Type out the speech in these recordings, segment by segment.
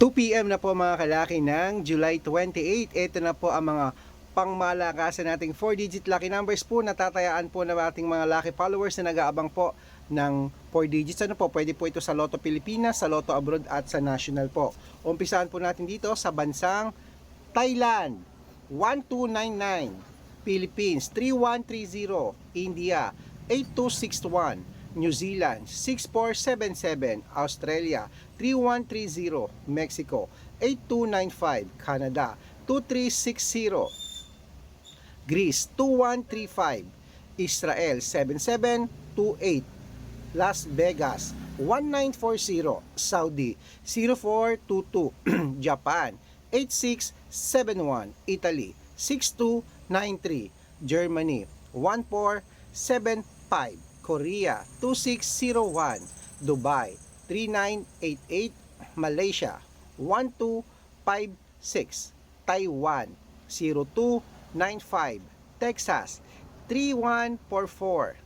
2pm na po mga kalaki ng July 28. Ito na po ang mga pangmalakasan nating 4-digit lucky numbers po. Natatayaan po ng ating mga lucky followers na nag-aabang po ng 4 digits. Ano po, pwede po ito sa Lotto Pilipinas, sa Lotto Abroad at sa National po. Umpisahan po natin dito sa bansang Thailand, 1299. Philippines, 3130. India, 8261. New Zealand 6477, Australia 3130, Mexico 8295, Canada 2360, Greece 2135, Israel 7728, Las Vegas 1940, Saudi 0422, Japan 8671, Italy 6293, Germany 1475, Korea 2601, Dubai 3988, Malaysia 1256, Taiwan 0295, Texas 3144,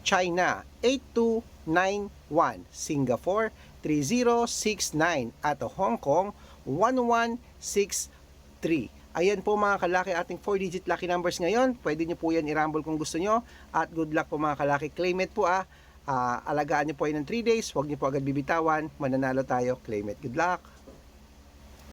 China 8291, Singapore 3069 at Hong Kong 1163. Ayan po mga kalaki ating 4-digit lucky numbers ngayon. Pwede nyo po yan i-rumble kung gusto nyo. At good luck po mga kalaki. Claim it po ah. Ah, alagaan nyo po yan ng 3 days. Huwag nyo po agad bibitawan. Mananalo tayo. Claim it. Good luck.